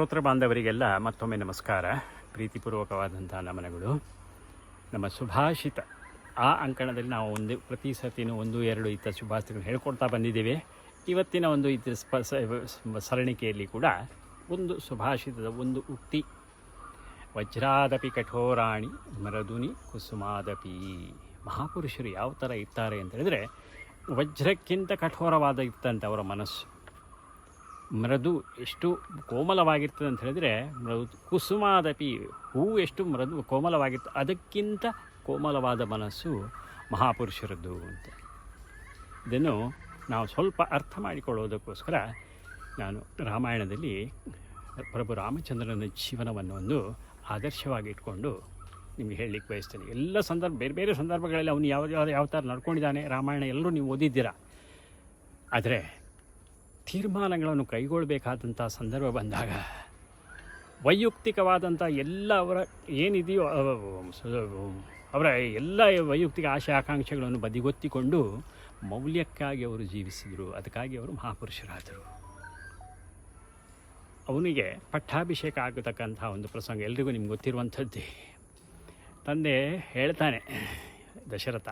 ಶ್ರೋತೃ ಬಾಂಧವರಿಗೆಲ್ಲ ಮತ್ತೊಮ್ಮೆ ನಮಸ್ಕಾರ. ಪ್ರೀತಿಪೂರ್ವಕವಾದಂಥ ನಮನಗಳು. ನಮ್ಮ ಸುಭಾಷಿತ, ಆ ಅಂಕಣದಲ್ಲಿ ನಾವು ಒಂದು, ಪ್ರತಿ ಸತಿನೂ ಒಂದು, ಎರಡು ಇತರ ಸುಭಾಷಿತಗಳು ಹೇಳ್ಕೊಡ್ತಾ ಬಂದಿದ್ದೇವೆ. ಇವತ್ತಿನ ಒಂದು ಇತ ಸ್ಪ ಸ- ಸರಣಿಕೆಯಲ್ಲಿ ಕೂಡ ಒಂದು ಸುಭಾಷಿತದ ಒಂದು ಉಕ್ತಿ. ವಜ್ರಾದಪಿ ಕಠೋರಾಣಿ ಮರದುನಿ ಕುಸುಮಾದಪಿ. ಮಹಾಪುರುಷರು ಯಾವ ಥರ ಇರ್ತಾರೆ ಅಂತ ಹೇಳಿದ್ರೆ, ವಜ್ರಕ್ಕಿಂತ ಕಠೋರವಾದ ಇತ್ತಂತೆ ಅವರ ಮನಸ್ಸು. ಮೃದು ಎಷ್ಟು ಕೋಮಲವಾಗಿರ್ತದೆ ಅಂತ ಹೇಳಿದರೆ, ಮೃದು ಕುಸುಮಾದಪಿ ಹೂವು ಎಷ್ಟು ಮೃದು ಕೋಮಲವಾಗಿರ್ತದೆ ಅದಕ್ಕಿಂತ ಕೋಮಲವಾದ ಮನಸ್ಸು ಮಹಾಪುರುಷರದ್ದು ಅಂತ. ಇದನ್ನು ನಾವು ಸ್ವಲ್ಪ ಅರ್ಥ ಮಾಡಿಕೊಳ್ಳೋದಕ್ಕೋಸ್ಕರ ನಾನು ರಾಮಾಯಣದಲ್ಲಿ ಪ್ರಭು ರಾಮಚಂದ್ರನ ಜೀವನವನ್ನು ಒಂದು ಆದರ್ಶವಾಗಿ ಇಟ್ಕೊಂಡು ನಿಮಗೆ ಹೇಳಲಿಕ್ಕೆ ಬಯಸ್ತೇನೆ. ಎಲ್ಲ ಸಂದರ್ಭ, ಬೇರೆ ಬೇರೆ ಸಂದರ್ಭಗಳಲ್ಲಿ ಅವನು ಯಾವ ಯಾವ ಯಾವ ಥರ ನಡ್ಕೊಂಡಿದ್ದಾನೆ, ರಾಮಾಯಣ ಎಲ್ಲರೂ ನೀವು ಓದಿದ್ದೀರಾ? ಆದರೆ ತೀರ್ಮಾನಗಳನ್ನು ಕೈಗೊಳ್ಳಬೇಕಾದಂಥ ಸಂದರ್ಭ ಬಂದಾಗ ವೈಯಕ್ತಿಕವಾದಂಥ ಎಲ್ಲ ಅವರ ಏನಿದೆಯೋ ಅವರ ಎಲ್ಲ ವೈಯಕ್ತಿಕ ಆಶೆ ಆಕಾಂಕ್ಷೆಗಳನ್ನು ಬದಿಗೊತ್ತಿಕೊಂಡು ಮೌಲ್ಯಕ್ಕಾಗಿ ಅವರು ಜೀವಿಸಿದರು. ಅದಕ್ಕಾಗಿ ಅವರು ಮಹಾಪುರುಷರಾದರು. ಅವನಿಗೆ ಪಟ್ಟಾಭಿಷೇಕ ಆಗತಕ್ಕಂಥ ಒಂದು ಪ್ರಸಂಗ ಎಲ್ರಿಗೂ ನಿಮ್ಗೆ ಗೊತ್ತಿರುವಂಥದ್ದೇ. ತಂದೆ ಹೇಳ್ತಾನೆ, ದಶರಥ,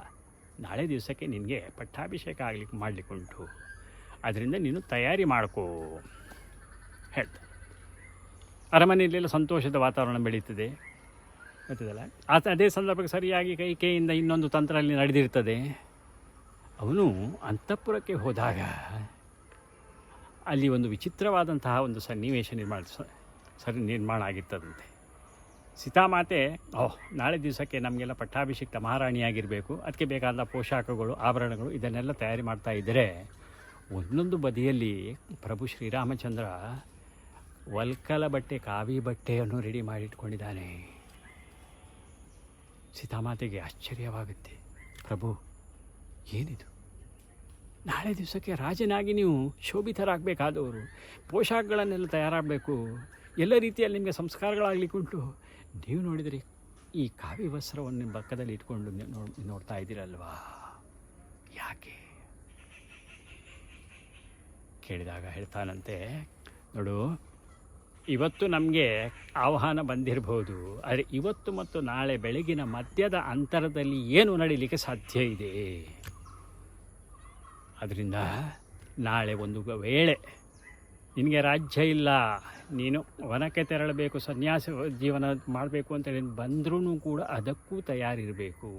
ನಾಳೆ ದಿವಸಕ್ಕೆ ನಿನಗೆ ಪಟ್ಟಾಭಿಷೇಕ ಆಗಲಿಕ್ಕೆ ಮಾಡಲಿಕ್ಕೆ ಉಂಟು ಅದರಿಂದ ನೀನು ತಯಾರಿ ಮಾಡ್ಕೋ. ಹೇಳ್ತ. ಅರಮನೆಯಲ್ಲೆಲ್ಲ ಸಂತೋಷದ ವಾತಾವರಣ ಬೆಳೀತದೆ. ಗೊತ್ತಿದಲ್ಲ? ಆ ಅದೇ ಸಂದರ್ಭಕ್ಕೆ ಸರಿಯಾಗಿ ಕೈ ಕೈಯಿಂದ ಇನ್ನೊಂದು ತಂತ್ರ ಅಲ್ಲಿ ನಡೆದಿರ್ತದೆ. ಅವನು ಅಂತಃಪುರಕ್ಕೆ ಹೋದಾಗ ಅಲ್ಲಿ ಒಂದು ವಿಚಿತ್ರವಾದಂತಹ ಒಂದು ಸನ್ನಿವೇಶ ನಿರ್ಮಾಣ ಸರಿ, ನಿರ್ಮಾಣ ಆಗಿರ್ತದಂತೆ. ಸೀತಾಮಾತೆ, ಓಹ್, ನಾಳೆ ದಿವಸಕ್ಕೆ ನಮಗೆಲ್ಲ ಪಟ್ಟಾಭಿಷಿಕ್ತ ಮಹಾರಾಣಿಯಾಗಿರಬೇಕು. ಅದಕ್ಕೆ ಬೇಕಾದ ಪೋಷಾಕಗಳು, ಆಭರಣಗಳು ಇದನ್ನೆಲ್ಲ ತಯಾರಿ ಮಾಡ್ತಾ ಇದ್ದರೆ ಒಂದೊಂದು ಬದಿಯಲ್ಲಿ ಪ್ರಭು ಶ್ರೀರಾಮಚಂದ್ರ ವಲ್ಕಲ ಬಟ್ಟೆ, ಕಾವಿ ಬಟ್ಟೆಯನ್ನು ರೆಡಿ ಮಾಡಿಟ್ಕೊಂಡಿದ್ದಾನೆ. ಸೀತಾಮಾತೆಗೆ ಆಶ್ಚರ್ಯವಾಗುತ್ತೆ. ಪ್ರಭು, ಏನಿದು? ನಾಳೆ ದಿವಸಕ್ಕೆ ರಾಜನಾಗಿ ನೀವು ಶೋಭಿತರಾಗಬೇಕಾದವರು, ಪೋಷಾಕಗಳನ್ನೆಲ್ಲ ತಯಾರಾಗಬೇಕು, ಎಲ್ಲ ರೀತಿಯಲ್ಲಿ ನಿಮಗೆ ಸಂಸ್ಕಾರಗಳಾಗಲಿಕ್ಕುಂಟು ನೀವು ನೋಡಿದರೆ ಈ ಕಾವಿ ವಸ್ತ್ರವನ್ನು ನಿಮ್ಮ ಪಕ್ಕದಲ್ಲಿ ಇಟ್ಕೊಂಡು ನೋಡ್ತಾ ಇದ್ದೀರಲ್ವಾ? ಯಾಕೆ? ಕೇಳಿದಾಗ ಹೇಳ್ತಾನಂತೆ, ನೋಡು, ಇವತ್ತು ನಮಗೆ ಆಹ್ವಾನ ಬಂದಿರಬಹುದು ಆದರೆ ಇವತ್ತು ಮತ್ತು ನಾಳೆ ಬೆಳಗಿನ ಮಧ್ಯದ ಅಂತರದಲ್ಲಿ ಏನು ನಡೀಲಿಕ್ಕೆ ಸಾಧ್ಯ ಇದೆ? ಅದರಿಂದ ನಾಳೆ ಒಂದು ವೇಳೆ ನಿನಗೆ ರಾಜ್ಯ ಇಲ್ಲ, ನೀನು ವನಕ್ಕೆ ತೆರಳಬೇಕು, ಸನ್ಯಾಸ ಜೀವನ ಮಾಡಬೇಕು ಅಂತ ಬಂದರೂ ಕೂಡ ಅದಕ್ಕೂ ತಯಾರಿರಬೇಕು.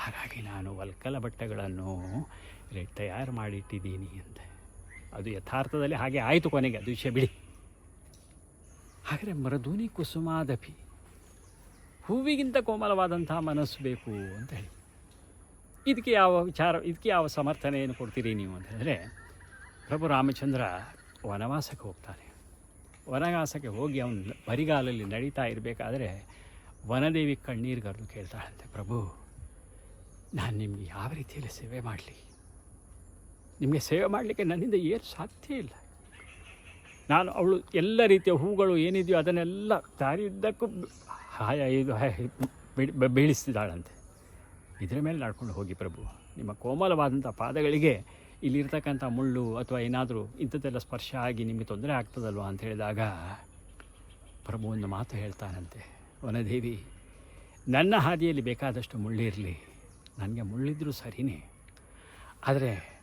ಹಾಗಾಗಿ ನಾನು ವಲ್ಕಲ ಬಟ್ಟೆಗಳನ್ನು ರೆ- ತಯಾರು ಮಾಡಿಟ್ಟಿದ್ದೀನಿ ಅಂತ ಅದು ಯಥಾರ್ಥದಲ್ಲಿ ಹಾಗೆ ಆಯಿತು ಕೊನೆಗೆ, ಅದು ವಿಷಯ ಬಿಡಿ. ಹಾಗೆ ಮರಧೂನಿ ಕುಸುಮಾದಪಿ, ಹೂವಿಗಿಂತ ಕೋಮಲವಾದಂತಹ ಮನಸ್ಸು ಬೇಕು ಅಂತ ಹೇಳಿ. ಇದಕ್ಕೆ ಯಾವ ವಿಚಾರ, ಇದಕ್ಕೆ ಯಾವ ಸಮರ್ಥನೆಯನ್ನು ಕೊಡ್ತೀರಿ ನೀವು ಅಂತ ಹೇಳಿದ್ರೆ, ಪ್ರಭು ರಾಮಚಂದ್ರ ವನವಾಸಕ್ಕೆ ಹೋಗ್ತಾನೆ ವನವಾಸಕ್ಕೆ ಹೋಗಿ ಅವನು ಬರಿಗಾಲಲ್ಲಿ ನಡೀತಾ ಇರಬೇಕಾದ್ರೆ ವನದೇವಿ ಕಣ್ಣೀರು ಗರೆದು ಕೇಳ್ತಾಳಂತೆ, ಪ್ರಭು, ನಾನು ನಿಮಗೆ ಯಾವ ರೀತಿಯಲ್ಲಿ ಸೇವೆ ಮಾಡಲಿ? ನಿಮಗೆ ಸೇವೆ ಮಾಡಲಿಕ್ಕೆ ನನ್ನಿಂದ ಏನು ಸಾಧ್ಯ ಇಲ್ಲ. ನಾನು ಅವಳು ಎಲ್ಲ ರೀತಿಯ ಹೂಗಳು ಏನಿದೆಯೋ ಅದನ್ನೆಲ್ಲ ದಾರಿಯುದ್ದಕ್ಕೂ ಹಾಯ ಇದು ಬೀಳಿಸ್ತಿದ್ದಾಳಂತೆ. ಇದರ ಮೇಲೆ ನಡ್ಕೊಂಡು ಹೋಗಿ ಪ್ರಭು. ನಿಮ್ಮ ಕೋಮಲವಾದಂಥ ಪಾದಗಳಿಗೆ ಇಲ್ಲಿರ್ತಕ್ಕಂಥ ಮುಳ್ಳು ಅಥವಾ ಏನಾದರೂ ಇಂಥದ್ದೆಲ್ಲ ಸ್ಪರ್ಶ ಆಗಿ ನಿಮಗೆ ತೊಂದರೆ ಆಗ್ತದಲ್ವ ಅಂತ ಹೇಳಿದಾಗ ಪ್ರಭು ಒಂದು ಮಾತು ಹೇಳ್ತಾನಂತೆ. ವನದೇವಿ, ನನ್ನ ಹಾದಿಯಲ್ಲಿ ಬೇಕಾದಷ್ಟು ಮುಳ್ಳಿರಲಿ ನನಗೆ ಮುಳ್ಳಿದ್ರೂ ಸರಿನೇ. ಆದರೆ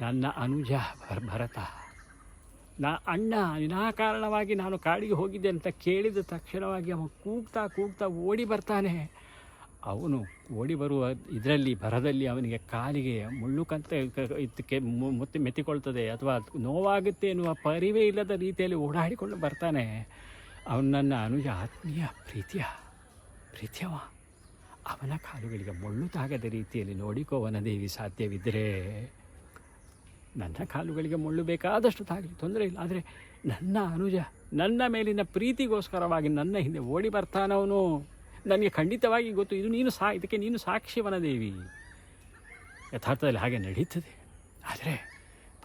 ನನ್ನ ಅನುಜ ಭರ್- ಭರತ. ನಾ ಅಣ್ಣ, ವಿನಾಕಾರಣವಾಗಿ ನಾನು ಕಾಡಿಗೆ ಹೋಗಿದ್ದೆ ಅಂತ ಕೇಳಿದ ತಕ್ಷಣವಾಗಿ ಅವನು ಕೂಗ್ತಾ ಕೂಗ್ತಾ ಓಡಿ ಬರ್ತಾನೆ. ಅವನು ಓಡಿ ಬರುವ ಇದರಲ್ಲಿ, ಭರದಲ್ಲಿ ಅವನಿಗೆ ಕಾಲಿಗೆ ಮುಳ್ಳು ಕಂತ ಇದಕ್ಕೆ ಮುತ್ತಿ ಮೆತ್ತಿಕೊಳ್ತದೆ ಅಥವಾ ನೋವಾಗುತ್ತೆ ಎನ್ನುವ ಪರಿವೇ ಇಲ್ಲದ ರೀತಿಯಲ್ಲಿ ಓಡಾಡಿಕೊಂಡು ಬರ್ತಾನೆ. ಅವನು ನನ್ನ ಅನುಜ ಆತ್ಮೀಯ ಪ್ರೀತಿಯ, ಪ್ರೀತಿಯವ. ಅವನ ಕಾಲುಗಳಿಗೆ ಮುಳ್ಳು ತಾಗದ ರೀತಿಯಲ್ಲಿ ನೋಡಿಕೋವನ ದೇವಿ ಸಾಧ್ಯವಿದ್ದರೆ ನನ್ನ ಕಾಲುಗಳಿಗೆ ಮುಳ್ಳು ಬೇಕಾದಷ್ಟು ತಾಗಲಿ ತೊಂದರೆ ಇಲ್ಲ. ಆದರೆ ನನ್ನ ಅನುಜ, ನನ್ನ ಮೇಲಿನ ಪ್ರೀತಿಗೋಸ್ಕರವಾಗಿ ನನ್ನ ಹಿಂದೆ ಓಡಿ ಬರ್ತಾನವನು. ನನಗೆ ಖಂಡಿತವಾಗಿ ಗೊತ್ತು, ಇದು ನೀನು ಸಾ, ಇದಕ್ಕೆ ನೀನು ಸಾಕ್ಷಿವನ ದೇವಿ ಯಥಾರ್ಥದಲ್ಲಿ ಹಾಗೆ ನಡೀತದೆ. ಆದರೆ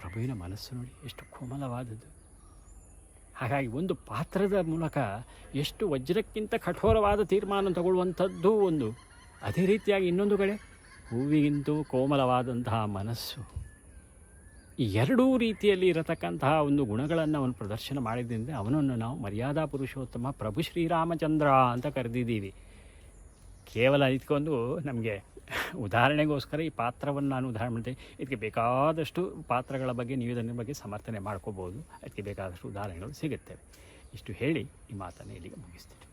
ಪ್ರಭುವಿನ ಮನಸ್ಸು ನೋಡಿ ಎಷ್ಟು ಕೋಮಲವಾದದ್ದು. ಹಾಗಾಗಿ ಒಂದು ಪಾತ್ರದ ಮೂಲಕ ಎಷ್ಟು ವಜ್ರಕ್ಕಿಂತ ಕಠೋರವಾದ ತೀರ್ಮಾನ ತಗೊಳ್ಳುವಂಥದ್ದು ಒಂದು. ಅದೇ ರೀತಿಯಾಗಿ ಇನ್ನೊಂದು ಕಡೆ, ಹೂವಿಗಿಂತೂ ಕೋಮಲವಾದಂತಹ ಮನಸ್ಸು. ಈ ಎರಡೂ ರೀತಿಯಲ್ಲಿ ಇರತಕ್ಕಂತಹ ಒಂದು ಗುಣಗಳನ್ನು ಅವನು ಪ್ರದರ್ಶನ ಮಾಡಿದ್ದರಿಂದ ಅವನನ್ನು ನಾವು ಮರ್ಯಾದಾ ಪುರುಷೋತ್ತಮ ಪ್ರಭು ಶ್ರೀರಾಮಚಂದ್ರ ಅಂತ ಕರೆದಿದ್ದೀವಿ. ಕೇವಲ ಇದಕ್ಕೊಂದು ನಮಗೆ ಉದಾಹರಣೆಗೋಸ್ಕರ ಈ ಪಾತ್ರವನ್ನು ನಾನು ಉದಾಹರಣೆ ಮಾಡ್ತೀನಿ ಇದಕ್ಕೆ ಬೇಕಾದಷ್ಟು ಪಾತ್ರಗಳ ಬಗ್ಗೆ ನೀವು ಬಗ್ಗೆ ಸಮರ್ಥನೆ ಮಾಡ್ಕೋಬೋದು. ಅದಕ್ಕೆ ಬೇಕಾದಷ್ಟು ಉದಾಹರಣೆಗಳು ಸಿಗುತ್ತವೆ. ಇಷ್ಟು ಹೇಳಿ ಈ ಮಾತನ್ನು ಇಲ್ಲಿಗೆ ಮುಗಿಸ್ತೀನಿ.